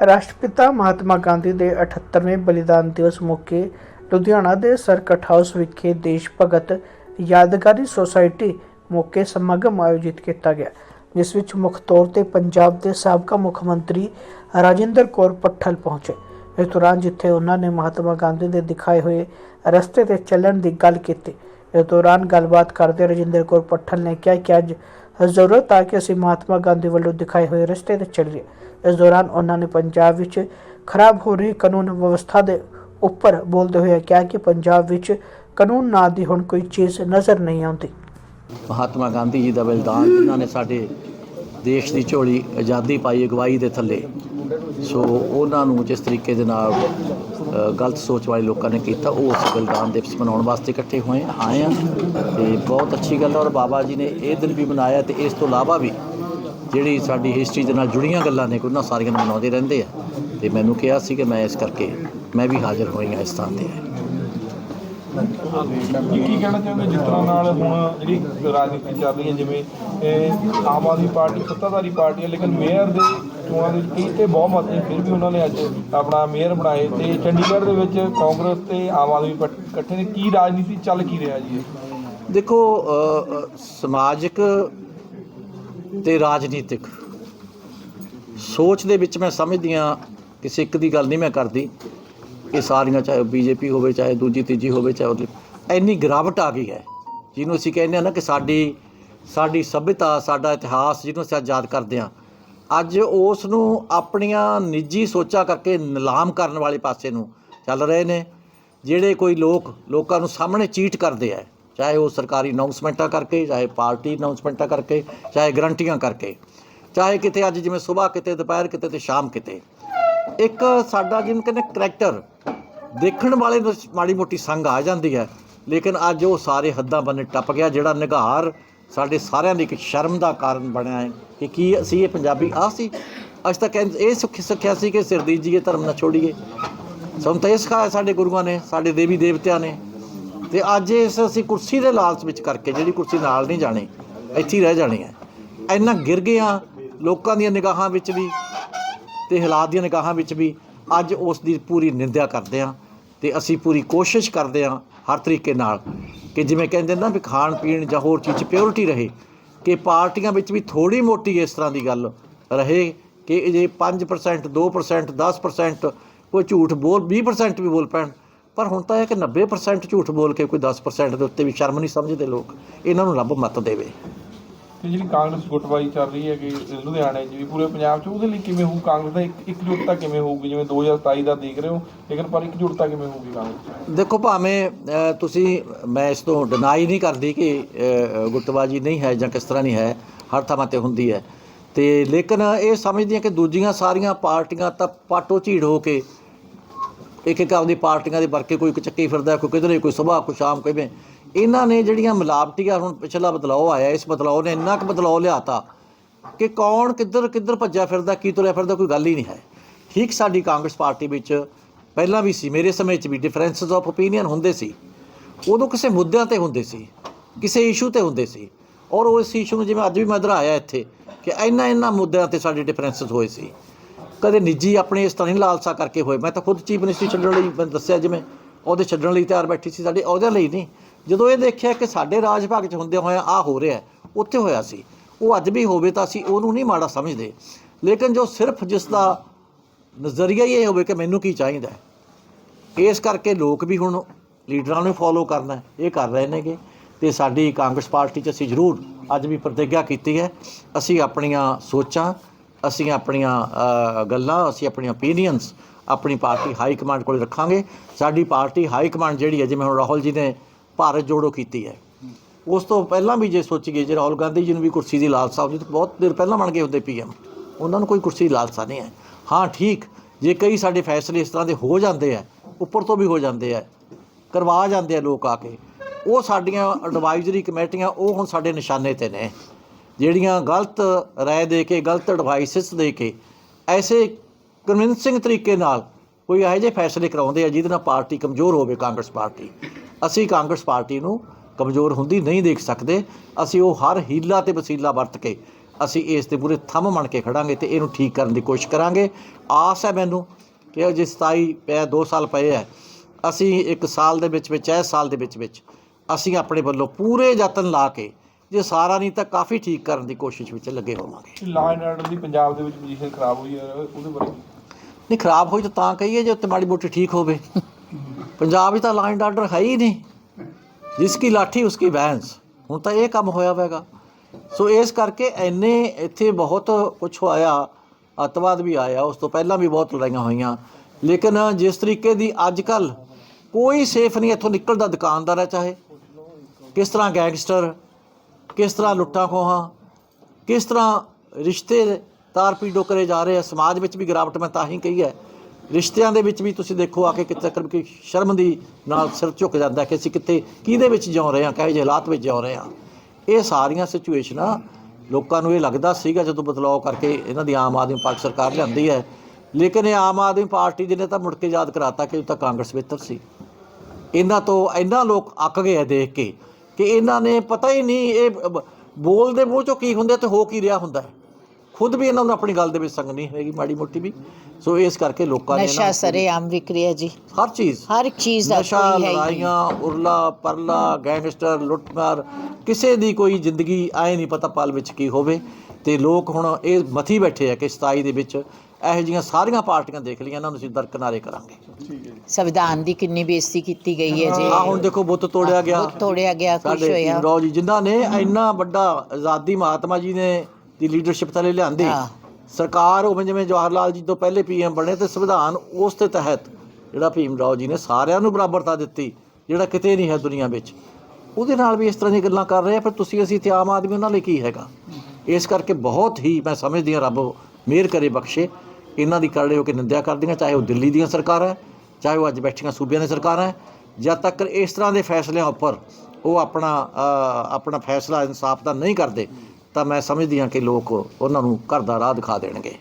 ਰਾਸ਼ਟਰਪਿਤਾ ਮਹਾਤਮਾ ਗਾਂਧੀ ਦੇ 78ਵੇਂ ਬਲੀਦਾਨ ਦਿਵਸ ਮੌਕੇ ਲੁਧਿਆਣਾ ਦੇ ਸਰਕਟ ਹਾਊਸ ਵਿਖੇ ਦੇਸ਼ ਭਗਤ ਯਾਦਗਾਰੀ ਸੁਸਾਇਟੀ ਮੌਕੇ ਸਮਾਗਮ ਆਯੋਜਿਤ ਕੀਤਾ ਗਿਆ, ਜਿਸ ਵਿੱਚ ਮੁੱਖ ਤੌਰ ਤੇ ਪੰਜਾਬ ਦੇ ਸਾਬਕਾ ਮੁੱਖ ਮੰਤਰੀ ਰਾਜਿੰਦਰ ਕੌਰ ਪੱਠਲ ਪਹੁੰਚੇ। ਇਸ ਦੌਰਾਨ ਜਿੱਥੇ ਉਹਨਾਂ ਨੇ ਮਹਾਤਮਾ ਗਾਂਧੀ ਦੇ ਦਿਖਾਏ ਹੋਏ ਰਸਤੇ ਤੇ ਚੱਲਣ ਦੀ ਗੱਲ ਕੀਤੀ, ਇਸ ਦੌਰਾਨ ਗੱਲਬਾਤ ਕਰਦੇ ਰਾਜਿੰਦਰ ਕੌਰ ਪੱਠਲ ਨੇ ਕਿਹਾ ਕਿ ਅੱਜ ਜ਼ਰੂਰਤ ਆ ਕਿ ਅਸੀਂ ਮਹਾਤਮਾ ਗਾਂਧੀ ਵੱਲੋਂ ਦਿਖਾਏ ਹੋਏ ਰਸਤੇ ਤੇ ਚੱਲੀਏ। ਇਸ ਦੌਰਾਨ ਉਹਨਾਂ ਨੇ ਪੰਜਾਬ ਵਿੱਚ ਖਰਾਬ ਹੋ ਰਹੀ ਕਾਨੂੰਨ ਵਿਵਸਥਾ ਦੇ ਉੱਪਰ ਬੋਲਦੇ ਹੋਏ ਕਿਹਾ ਕਿ ਪੰਜਾਬ ਵਿੱਚ ਕਾਨੂੰਨ ਨਾਂ ਦੀ ਹੁਣ ਕੋਈ ਚੀਜ਼ ਨਜ਼ਰ ਨਹੀਂ ਆਉਂਦੀ। ਮਹਾਤਮਾ ਗਾਂਧੀ ਜੀ ਦਾ ਬਲਿਦਾਨ, ਜਿਨ੍ਹਾਂ ਨੇ ਸਾਡੇ ਦੇਸ਼ ਦੀ ਝੋਲੀ ਆਜ਼ਾਦੀ ਪਾਈ ਅਗਵਾਈ ਦੇ ਥੱਲੇ, ਸੋ ਉਹਨਾਂ ਨੂੰ ਜਿਸ ਤਰੀਕੇ ਦੇ ਨਾਲ ਗਲਤ ਸੋਚ ਵਾਲੇ ਲੋਕਾਂ ਨੇ ਕੀਤਾ, ਉਹ ਉਸ ਬਲਿਦਾਨ ਦਿਵਸ ਮਨਾਉਣ ਵਾਸਤੇ ਇਕੱਠੇ ਹੋਏ, ਆਏ ਆ। ਤੇ ਬਹੁਤ ਅੱਛੀ ਗੱਲ ਹੈ ਔਰ ਬਾਬਾ ਜੀ ਨੇ ਇਹ ਦਿਨ ਵੀ ਮਨਾਇਆ ਤੇ ਇਸ ਤੋਂ ਇਲਾਵਾ ਵੀ ਜਿਹੜੀ ਸਾਡੀ ਹਿਸਟਰੀ ਦੇ ਨਾਲ ਜੁੜੀਆਂ ਗੱਲਾਂ ਨੇ, ਉਹਨਾਂ ਸਾਰੀਆਂ ਨੂੰ ਮਨਾਉਂਦੇ ਰਹਿੰਦੇ ਆ। ਤੇ ਮੈਨੂੰ ਕਿਹਾ ਸੀ ਕਿ ਮੈਂ ਇਸ ਕਰਕੇ, ਮੈਂ ਵੀ ਹਾਜ਼ਰ ਹੋਈ ਹਾਂ ਇਸ ਥਾਂ ਤੇ। ਕੀ ਕਹਿਣਾ ਚਾਹੁੰਦੇ ਜਿਸ ਤਰ੍ਹਾਂ ਨਾਲ ਹੁਣ ਜਿਹੜੀ ਰਾਜਨੀਤੀ ਚੱਲ ਰਹੀ ਹੈ, ਜਿਵੇਂ ਇਹ ਆਮ ਆਦਮੀ ਪਾਰਟੀ, ਸੱਤਾਧਾਰੀ ਪਾਰਟੀ ਹੈ, ਲੇਕਿਨ ਮੇਅਰ ਦੇ ਚੋਣਾਂ ਦੇ ਵਿੱਚ ਤੇ ਬਹੁਮਤ ਨੇ, ਫਿਰ ਵੀ ਉਹਨਾਂ ਨੇ ਅੱਜ ਆਪਣਾ ਮੇਅਰ ਬਣਾਏ ਤੇ ਚੰਡੀਗੜ੍ਹ ਦੇ ਵਿੱਚ ਕਾਂਗਰਸ ਤੇ ਆਮ ਆਦਮੀ ਪਾਰਟੀ ਇਕੱਠੇ ਨੇ। ਕੀ ਰਾਜਨੀਤੀ ਚੱਲ ਕੀ ਰਿਹਾ ਜੀ ਦੇਖੋ ਸਮਾਜਿਕ ਤੇ ਰਾਜਨੀਤਿਕ ਸੋਚ ਦੇ ਵਿੱਚ ਮੈਂ ਸਮਝਦੀ ਹਾਂ, ਕਿਸੇ ਇੱਕ ਦੀ ਗੱਲ ਨਹੀਂ ਮੈਂ ਕਰਦੀ। ਇਹ ਸਾਰੀਆਂ ਚਾਹੇ ਬੀਜੇਪੀ ਹੋਵੇ, ਚਾਹੇ ਦੂਜੀ, ਤੀਜੀ ਹੋਵੇ, ਚਾਹੇ ਉਹਦੀ। ਇੰਨੀ ਗਿਰਾਵਟ ਆ ਗਈ ਹੈ, ਜਿਹਨੂੰ ਅਸੀਂ ਕਹਿੰਦੇ ਆ ਨਾ ਕਿ ਸਾਡੀ ਸਾਡੀ ਸਭਿਅਤਾ, ਸਾਡਾ ਇਤਿਹਾਸ ਜਿਹਨੂੰ ਅਸੀਂ ਅੱਜ ਯਾਦ ਕਰਦੇ ਹਾਂ, ਅੱਜ ਉਸ ਨੂੰ ਆਪਣੀਆਂ ਨਿੱਜੀ ਸੋਚਾਂ ਕਰਕੇ ਨਿਲਾਮ ਕਰਨ ਵਾਲੇ ਪਾਸੇ ਨੂੰ ਚੱਲ ਰਹੇ ਨੇ, ਜਿਹੜੇ ਕੋਈ ਲੋਕ, ਲੋਕਾਂ ਨੂੰ ਸਾਹਮਣੇ ਚੀਟ ਕਰਦੇ ਆ, ਚਾਹੇ ਉਹ ਸਰਕਾਰੀ ਅਨਾਉਂਸਮੈਂਟਾਂ ਕਰਕੇ, ਚਾਹੇ ਪਾਰਟੀ ਅਨਾਉਂਸਮੈਂਟਾਂ ਕਰਕੇ, ਚਾਹੇ ਗਰੰਟੀਆਂ ਕਰਕੇ, ਚਾਹੇ ਕਿਤੇ ਅੱਜ ਜਿਵੇਂ ਸਵੇਰ ਕਿਤੇ, ਦੁਪਹਿਰ ਕਿਤੇ ਤੇ ਸ਼ਾਮ ਕਿਤੇ। ਇੱਕ ਸਾਡਾ ਜਿਹਨੂੰ ਕਹਿੰਦੇ ਕਰੈਕਟਰ ਦੇਖਣ ਵਾਲੇ ਨੂੰ ਮਾੜੀ ਮੋਟੀ ਸੰਗ ਆ ਜਾਂਦੀ ਹੈ, ਲੇਕਿਨ ਅੱਜ ਉਹ ਸਾਰੇ ਹੱਦਾਂ ਬੰਨੇ ਟੱਪ ਗਿਆ, ਜਿਹੜਾ ਨਿਗਾਰ ਸਾਡੇ ਸਾਰਿਆਂ ਦੀ ਇੱਕ ਸ਼ਰਮ ਦਾ ਕਾਰਨ ਬਣਿਆ ਹੈ ਕਿ ਕੀ ਅਸੀਂ ਇਹ ਪੰਜਾਬੀ ਆ ਸੀ? ਅੱਜ ਤੱਕ ਇਹ ਸੁੱਖ ਸਿੱਖਿਆ ਸੀ ਕਿ ਸਿਰ ਦੀਜੀਏ ਧਰਮ ਨਾ ਛੋੜੀਏ। ਸਾਨੂੰ ਤਾਂ ਇਹ ਸਿਖਾਇਆ ਸਾਡੇ ਗੁਰੂਆਂ ਨੇ, ਸਾਡੇ ਦੇਵੀ ਦੇਵਤਿਆਂ ਨੇ। ਤੇ ਅੱਜ ਇਸ ਅਸੀਂ ਕੁਰਸੀ ਦੇ ਲਾਲਚ ਵਿੱਚ ਕਰਕੇ ਜਿਹੜੀ ਕੁਰਸੀ ਨਾਲ ਨਹੀਂ ਜਾਣੀ, ਇੱਥੇ ਰਹਿ ਜਾਣੀ ਹੈ। ਇੰਨਾ ਗਿਰ ਗਏ ਗਿਆ ਲੋਕਾਂ ਦੀਆਂ ਨਿਗਾਹਾਂ ਵਿੱਚ ਵੀ ਤੇ ਹਾਲਾਤ ਦੀਆਂ ਨਿਗਾਹਾਂ ਵਿੱਚ ਵੀ ਅੱਜ ਉਸ ਦੀ ਪੂਰੀ ਨਿੰਦਿਆ ਕਰਦੇ ਹਾਂ ਤੇ ਅਸੀਂ ਪੂਰੀ ਕੋਸ਼ਿਸ਼ ਕਰਦੇ ਹਾਂ ਹਰ ਤਰੀਕੇ ਨਾਲ ਕਿ ਜਿਵੇਂ ਕਹਿੰਦੇ ਨਾ ਵੀ ਖਾਣ ਪੀਣ ਜਾਂ ਹੋਰ ਚੀਜ਼ 'ਚ ਪਿਓਰਿਟੀ ਰਹੇ, ਕਿ ਪਾਰਟੀਆਂ ਵਿੱਚ ਵੀ ਥੋੜੀ ਮੋਟੀ ਇਸ ਤਰ੍ਹਾਂ ਦੀ ਗੱਲ ਰਹੇ ਕਿ ਜੇ 5% 2% 10% ਕੋਈ ਝੂਠ ਬੋਲ 20% ਵੀ ਬੋਲ ਪੈਣ, ਪਰ ਹੁਣ ਤਾਂ ਇਹ ਕਿ 90% ਝੂਠ ਬੋਲ ਕੇ ਕੋਈ 10% ਦੇ ਉੱਤੇ ਵੀ ਸ਼ਰਮ ਨਹੀਂ ਸਮਝਦੇ ਲੋਕ, ਇਹਨਾਂ ਨੂੰ ਰੱਬ ਮੱਤ ਦੇਵੇ। ਤੇ ਜਿਹੜੀ ਕਾਂਗਰਸ ਗੁੱਟਬਾਈ ਚੱਲ ਰਹੀ ਹੈ ਕਿ ਲੁਧਿਆਣੇ 'ਚ ਵੀ ਪੂਰੇ ਪੰਜਾਬ 'ਚ ਉਹਦੇ ਲਈ ਕਿਵੇਂ ਹੋਊ ਕਾਂਗਰਸ ਦਾ ਇੱਕ ਇਕਜੁੱਟਤਾ ਕਿਵੇਂ ਹੋਊਗੀ? ਜਿਵੇਂ 2027 ਦਾ ਦੇਖ ਰਹੇ ਹੋ ਲੇਕਿਨ ਪਰ ਇਕਜੁੱਟਤਾ ਕਿਵੇਂ ਹੋਊਗੀ ਕਾਂਗਰਸ ਦੇਖੋ ਭਾਵੇਂ ਤੁਸੀਂ ਮੈਂ ਇਸ ਤੋਂ ਡਿਨਾਈ ਨਹੀਂ ਕਰਦੀ ਕਿ ਅ, ਗੁੱਟਬਾਜੀ ਨਹੀਂ ਹੈ ਜਾਂ ਕਿਸ ਤਰ੍ਹਾਂ ਨਹੀਂ ਹੈ ਹਰ ਥਾਂ ਤੇ ਹੁੰਦੀ ਹੈ। ਤੇ ਲੇਕਿਨ ਇਹ ਸਮਝਦੀਆਂ ਕਿ ਦੂਜੀਆਂ ਸਾਰੀਆਂ ਪਾਰਟੀਆਂ ਤਾਂ ਪਾਟੋ ਝੀੜ ਹੋ ਕੇ ਇੱਕ ਇੱਕ ਆਪਦੀ ਪਾਰਟੀਆਂ ਦੇ ਵਰਕੇ ਕੋਈ ਚੱਕੀ ਫਿਰਦਾ ਕੋਈ ਕਿਧਰੇ ਕੋਈ ਸਵੇਰ ਕੋਈ ਸ਼ਾਮ ਕਿਵੇਂ ਇਹਨਾਂ ਨੇ ਜਿਹੜੀਆਂ ਮਿਲਾਵਟੀਆਂ ਹੁਣ ਪਿਛਲਾ ਬਦਲਾਅ ਆਇਆ ਇਸ ਬਦਲਾਅ ਨੇ ਇੰਨਾ ਕੁ ਬਦਲਾਅ ਲਿਆਤਾ ਕਿ ਕੌਣ ਕਿੱਧਰ ਕਿੱਧਰ ਭੱਜਿਆ ਫਿਰਦਾ ਕੀ ਤੁਰਿਆ ਫਿਰਦਾ ਕੋਈ ਗੱਲ ਹੀ ਨਹੀਂ ਹੈ ਠੀਕ ਸਾਡੀ ਕਾਂਗਰਸ ਪਾਰਟੀ ਵਿੱਚ ਪਹਿਲਾਂ ਵੀ ਸੀ ਮੇਰੇ ਸਮੇਂ 'ਚ ਵੀ ਡਿਫਰੈਂਸਸ ਆਫ ਓਪੀਨੀਅਨ ਹੁੰਦੇ ਸੀ ਉਦੋਂ ਕਿਸੇ ਮੁੱਦਿਆਂ ਤੇ ਹੁੰਦੇ ਸੀ ਕਿਸੇ ਇਸ਼ੂ ਤੇ ਹੁੰਦੇ ਸੀ ਔਰ ਉਸ ਇਸ਼ੂ ਨੂੰ ਜਿਵੇਂ ਅੱਜ ਵੀ ਮੈਂ ਆਇਆ ਇੱਥੇ ਕਿ ਇੰਨਾ ਇੰਨਾ ਮੁੱਦਿਆਂ ਤੇ ਸਾਡੇ ਡਿਫਰੈਂਸਸ ਹੋਏ ਸੀ ਕਦੇ ਨਿੱਜੀ ਆਪਣੇ ਇਸ ਤਰ੍ਹਾਂ ਨਹੀਂ ਲਾਲਸਾ ਕਰਕੇ ਹੋਏ ਮੈਂ ਤਾਂ ਖੁਦ ਚੀਫ ਮਿਨਿਸਟਰੀ ਛੱਡਣ ਲਈ ਮੈਂ ਦੱਸਿਆ ਜਿਵੇਂ ਉਹਦੇ ਛੱਡਣ ਲਈ ਤਿਆਰ ਬੈਠੀ ਸੀ ਸਾਡੇ ਉਹਦੇ ਲਈ ਨਹੀਂ ਜਦੋਂ ਇਹ ਦੇਖਿਆ ਕਿ ਸਾਡੇ ਰਾਜ ਭਾਗ 'ਚ ਹੁੰਦੇ ਹੋਇਆ ਆ ਹੋ ਰਿਹਾ, ਉੱਥੇ ਹੋਇਆ ਸੀ। ਉਹ ਅੱਜ ਵੀ ਹੋਵੇ ਤਾਂ ਅਸੀਂ ਉਹਨੂੰ ਨਹੀਂ ਮਾੜਾ ਸਮਝਦੇ। ਲੇਕਿਨ ਜੋ ਸਿਰਫ ਜਿਸ ਦਾ ਨਜ਼ਰੀਆ ਹੀ ਇਹ ਹੋਵੇ ਕਿ ਮੈਨੂੰ ਕੀ ਚਾਹੀਦਾ ਇਸ ਕਰਕੇ ਲੋਕ ਵੀ ਹੁਣ ਲੀਡਰਾਂ ਨੂੰ ਫੋਲੋ ਕਰਨਾ ਇਹ ਕਰ ਰਹੇ ਨੇਗੇ। ਤੇ ਸਾਡੀ ਕਾਂਗਰਸ ਪਾਰਟੀ 'ਚ ਅਸੀਂ ਜ਼ਰੂਰ ਅੱਜ ਵੀ ਪ੍ਰਤੀਗਿਆ ਕੀਤੀ ਹੈ। ਅਸੀਂ ਆਪਣੀਆਂ ਸੋਚਾਂ, ਅਸੀਂ ਆਪਣੀਆਂ ਗੱਲਾਂ, ਅਸੀਂ ਆਪਣੀਆਂ ਓਪੀਨੀਅਨਸ ਆਪਣੀ ਪਾਰਟੀ ਹਾਈ ਕਮਾਂਡ ਕੋਲ ਰੱਖਾਂਗੇ। ਸਾਡੀ ਪਾਰਟੀ ਹਾਈ ਕਮਾਂਡ ਜਿਹੜੀ ਹੈ, ਜਿਵੇਂ ਹੁਣ ਰਾਹੁਲ ਜੀ ਨੇ ਭਾਰਤ ਜੋੜੋ ਕੀਤੀ ਹੈ। ਉਸ ਤੋਂ ਪਹਿਲਾਂ ਵੀ ਜੇ ਸੋਚੀਏ, ਜੇ ਰਾਹੁਲ ਗਾਂਧੀ ਜੀ ਨੂੰ ਵੀ ਕੁਰਸੀ ਦੀ ਲਾਲਸਾ ਹੁੰਦੀ, ਤਾਂ ਬਹੁਤ ਦੇਰ ਪਹਿਲਾਂ ਬਣ ਗਏ ਹੁੰਦੇ ਪੀਐਮ ਉਹਨਾਂ ਨੂੰ ਕੋਈ ਕੁਰਸੀ ਦੀ ਲਾਲਸਾ ਨਹੀਂ ਹੈ। ਹਾਂ, ਠੀਕ, ਜੇ ਕਈ ਸਾਡੇ ਫੈਸਲੇ ਇਸ ਤਰ੍ਹਾਂ ਦੇ ਹੋ ਜਾਂਦੇ ਆ ਉੱਪਰ ਤੋਂ ਵੀ ਹੋ ਜਾਂਦੇ ਆ ਕਰਵਾ ਜਾਂਦੇ ਆ ਲੋਕ ਆ ਕੇ, ਉਹ ਸਾਡੀਆਂ ਐਡਵਾਈਜ਼ਰੀ ਕਮੇਟੀਆਂ, ਉਹ ਹੁਣ ਸਾਡੇ ਨਿਸ਼ਾਨੇ ਤੇ ਨੇ। ਜਿਹੜੀਆਂ ਗਲਤ ਰਾਏ ਦੇ ਕੇ, ਗਲਤ ਐਡਵਾਈਸਸ ਦੇ ਕੇ, ਐਸੇ ਕਨਵਿੰਸਿੰਗ ਤਰੀਕੇ ਨਾਲ ਕੋਈ ਇਹੋ ਜਿਹੇ ਫੈਸਲੇ ਕਰਾਉਂਦੇ ਆ, ਜਿਹਦੇ ਨਾਲ ਪਾਰਟੀ ਕਮਜ਼ੋਰ ਹੋਵੇ, ਕਾਂਗਰਸ ਪਾਰਟੀ। ਅਸੀਂ ਕਾਂਗਰਸ ਪਾਰਟੀ ਨੂੰ ਕਮਜ਼ੋਰ ਹੁੰਦੀ ਨਹੀਂ ਦੇਖ ਸਕਦੇ। ਅਸੀਂ ਉਹ ਹਰ ਹੀਲਾ ਤੇ ਵਸੀਲਾ ਵਰਤ ਕੇ ਅਸੀਂ ਇਸ ਤੇ ਪੂਰੇ ਥੰਮ ਮੰਨ ਕੇ ਖੜਾਂਗੇ ਤੇ ਇਹਨੂੰ ਠੀਕ ਕਰਨ ਦੀ ਕੋਸ਼ਿਸ਼ ਕਰਾਂਗੇ। ਆਸ ਹੈ ਮੈਨੂੰ ਕਿ ਜਿਸ 27 ਪਏ 2 ਸਾਲ ਪਏ ਹੈ। ਅਸੀਂ ਇੱਕ ਸਾਲ ਦੇ ਵਿੱਚ ਵਿੱਚ ਇਹ ਸਾਲ ਦੇ ਵਿੱਚ ਵਿੱਚ ਅਸੀਂ ਆਪਣੇ ਵੱਲੋਂ ਪੂਰੇ ਯਤਨ ਲਾ ਕੇ ਜੇ ਸਾਰਾ ਨਹੀਂ ਤਾਂ ਕਾਫੀ ਠੀਕ ਕਰਨ ਦੀ ਕੋਸ਼ਿਸ਼ ਵਿੱਚ ਲੱਗੇ ਹੋਵਾਂਗੇ। ਲਾ ਐਂਡ ਆਰਡਰ ਦੀ ਪੰਜਾਬ ਦੇ ਵਿੱਚ ਪੋਜੀਸ਼ਨ ਖਰਾਬ ਹੋਈ ਹੈ ਉਹਦੇ ਬਾਰੇ ਨਹੀਂ ਖਰਾਬ ਹੋਈ ਤਾਂ ਤਾਂ ਕਹੀਏ ਜੇ ਉੱਤੇ ਮਾੜੀ ਮੋਟੀ ਠੀਕ ਹੋਵੇ। ਪੰਜਾਬ 'ਚ ਤਾਂ ਲਾਈਨ ਐਂਡ ਆਰਡਰ ਹੈ ਹੀ ਨਹੀਂ। ਜਿਸ ਕੀ ਲਾਠੀ ਉਸ ਕੀ ਬੈਂਸ ਹੁਣ ਤਾਂ ਇਹ ਕੰਮ ਹੋਇਆ ਹੋਵੇਗਾ ਸੋ ਇਸ ਕਰਕੇ ਐਨੇ ਇੱਥੇ ਬਹੁਤ ਕੁਝ ਆਇਆ ਅੱਤਵਾਦ ਵੀ ਆਇਆ, ਉਸ ਤੋਂ ਪਹਿਲਾਂ ਵੀ ਬਹੁਤ ਲੜਾਈਆਂ ਹੋਈਆਂ। ਲੇਕਿਨ ਜਿਸ ਤਰੀਕੇ ਦੀ ਅੱਜ ਕੱਲ ਕੋਈ ਸੇਫ ਨਹੀਂ, ਇੱਥੋਂ ਨਿਕਲਦਾ ਦੁਕਾਨਦਾਰ ਹੈ ਚਾਹੇ। ਕਿਸ ਤਰ੍ਹਾਂ ਗੈਂਗਸਟਰ, ਕਿਸ ਤਰ੍ਹਾਂ ਲੁੱਟਾਂ ਖੋਹਾਂ, ਕਿਸ ਤਰ੍ਹਾਂ ਰਿਸ਼ਤੇ ਤਾਰ ਪੀੜੋ ਕਰੇ ਜਾ ਰਹੇ ਆ, ਸਮਾਜ ਵਿੱਚ ਵੀ ਗਿਰਾਵਟ ਮੈਂ ਤਾਂ ਹੀ ਕਹੀ ਹੈ। ਰਿਸ਼ਤਿਆਂ ਦੇ ਵਿੱਚ ਵੀ ਤੁਸੀਂ ਦੇਖੋ ਆ ਕੇ ਕਿਤੇ ਤੱਕ ਕਿ ਸ਼ਰਮ ਦੀ ਨਾਲ ਸਿਰ ਝੁਕ ਜਾਂਦਾ ਕਿ ਅਸੀਂ ਕਿੱਥੇ, ਕਿਹਦੇ ਵਿੱਚ ਜਿਉ ਰਹੇ ਹਾਂ, ਕਹੇ ਜਿਹੇ ਹਾਲਾਤ ਵਿੱਚ ਜਿਉ ਰਹੇ ਹਾਂ। ਇਹ ਸਾਰੀਆਂ ਸਿਚੁਏਸ਼ਨਾਂ ਲੋਕਾਂ ਨੂੰ ਇਹ ਲੱਗਦਾ ਸੀਗਾ ਜਦੋਂ ਬਦਲਾਅ ਕਰਕੇ ਇਹਨਾਂ ਦੀ ਆਮ ਆਦਮੀ ਪਾਰਟੀ ਸਰਕਾਰ ਲਿਆਂਦੀ ਹੈ। ਲੇਕਿਨ ਇਹ ਆਮ ਆਦਮੀ ਪਾਰਟੀ ਜਿਹਨੇ ਤਾਂ ਮੁੜ ਕੇ ਯਾਦ ਕਰਾਤਾ ਕਿ ਉਹ ਤਾਂ ਕਾਂਗਰਸ ਬਿਹਤਰ ਸੀ। ਇਹਨਾਂ ਤੋਂ ਇੰਨਾ ਲੋਕ ਅੱਕ ਗਏ ਦੇਖ ਕੇ ਕਿ ਇਹਨਾਂ ਨੇ ਪਤਾ ਹੀ ਨਹੀਂ ਇਹ ਬੋਲ ਦੇ ਮੂੰਹ ਚੋਂ ਕੀ ਹੁੰਦਾ ਤੇ ਹੋ ਕੀ ਰਿਹਾ ਹੁੰਦਾ ਖੁਦ ਵੀ ਇਹਨਾਂ ਨੂੰ ਆਪਣੀ ਗੱਲ ਦੇ ਵਿੱਚ ਸੰਗ ਨਹੀਂ ਹੈਗੀ ਮਾੜੀ ਮੋਟੀ ਵੀ। ਸੋ ਇਸ ਕਰਕੇ ਲੋਕਾਂ ਨੇ ਨਸ਼ਾ ਸਰੇਆਮ ਵਿਕ ਰਿਹਾ ਜੀ। ਹਰ ਚੀਜ਼। ਹਰ ਚੀਜ਼ ਦਾ ਨਸ਼ਾ ਲੜਾਈਆਂ ਉਰਲਾ ਪਰਲਾ ਗੈਂਗਸਟਰ ਲੁੱਟਮਾਰ ਕਿਸੇ ਦੀ ਕੋਈ ਜ਼ਿੰਦਗੀ ਆਏ ਨਹੀਂ ਪਤਾ ਪਲ ਵਿੱਚ ਕੀ ਹੋਵੇ। ਤੇ ਲੋਕ ਹੁਣ ਇਹ ਮਥੀ ਬੈਠੇ ਆ ਕਿ 27 ਦੇ ਵਿੱਚ ਇਹੋ ਜਿਹੀਆਂ ਸਾਰੀਆਂ ਪਾਰਟੀਆਂ ਦੇਖ ਲਈਆਂ ਇਹਨਾਂ ਨੂੰ ਅਸੀਂ ਦਰਕਨਾਰੇ ਕਰਾਂਗੇ। ਸੰਵਿਧਾਨ ਦੀ ਕਿੰਨੀ ਬੇਇੱਜ਼ਤੀ ਕੀਤੀ ਗਈ ਹੈ ਜੀ। ਆ ਹੁਣ ਦੇਖੋ ਬੁੱਤ ਤੋੜਿਆ ਗਿਆ। ਬੁੱਤ ਤੋੜਿਆ ਗਿਆ ਸਾਡੇ ਹੋਇਆ। ਰਾਓ ਜੀ ਜਿਨ੍ਹਾਂ ਨੇ ਇੰਨਾ ਵੱਡਾ ਆਜ਼ਾਦੀ ਮਹਾਤਮਾ ਜੀ ਨੇ ਦੀ ਲੀਡਰਸ਼ਿਪ ਥੱਲੇ ਲਿਆਂਦੀ। ਸਰਕਾਰ ਉਹ ਜਿਵੇਂ ਜਵਾਹਰ ਲਾਲ ਜੀ ਤੋਂ ਪਹਿਲੇ ਪੀਐਮ ਬਣੇ ਤੇ ਸੰਵਿਧਾਨ ਉਸ ਦੇ ਤਹਿਤ ਜਿਹੜਾ ਭੀਮ ਰਾਓ ਜੀ ਨੇ ਸਾਰਿਆਂ ਨੂੰ ਬਰਾਬਰਤਾ ਦਿੱਤੀ ਜਿਹੜਾ ਕਿਤੇ ਨਹੀਂ ਹੈ ਦੁਨੀਆ ਵਿੱਚ ਉਹਦੇ ਨਾਲ ਵੀ ਇਸ ਤਰ੍ਹਾਂ ਦੀਆਂ ਗੱਲਾਂ ਕਰ ਰਹੇ ਆ ਫਿਰ ਤੁਸੀਂ ਅਸੀਂ ਤੇ ਆਮ ਆਦਮੀ ਉਹਨਾਂ ਲਈ ਕੀ ਹੈਗਾ ਇਸ ਕਰਕੇ ਬਹੁਤ ਹੀ ਮੈਂ ਸਮਝਦੀ ਹਾਂ ਰੱਬ ਮਿਹਰ ਕਰੇ ਬਖਸ਼ੇ ਇਹਨਾਂ ਦੀ ਕਰੜੇ ਹੋ ਕੇ ਨਿੰਦਿਆ ਕਰਦੀਆਂ ਚਾਹੇ ਉਹ ਦਿੱਲੀ ਦੀਆਂ ਸਰਕਾਰਾਂ ਹੈ, ਚਾਹੇ ਉਹ ਅੱਜ ਬੈਠੀਆਂ ਸੂਬਿਆਂ ਦੀਆਂ ਸਰਕਾਰਾਂ ਹੈ। ਜਦ ਤੱਕ ਇਸ ਤਰ੍ਹਾਂ ਦੇ ਫੈਸਲਿਆਂ ਉੱਪਰ ਉਹ ਆਪਣਾ ਆਪਣਾ ਫੈਸਲਾ ਇਨਸਾਫ ਦਾ ਨਹੀਂ ਕਰਦੇ ਤਾਂ ਮੈਂ ਸਮਝਦੀ ਹਾਂ ਕਿ ਲੋਕ ਉਹਨਾਂ ਨੂੰ ਘਰ ਦਾ ਰਾਹ ਦਿਖਾ ਦੇਣਗੇ।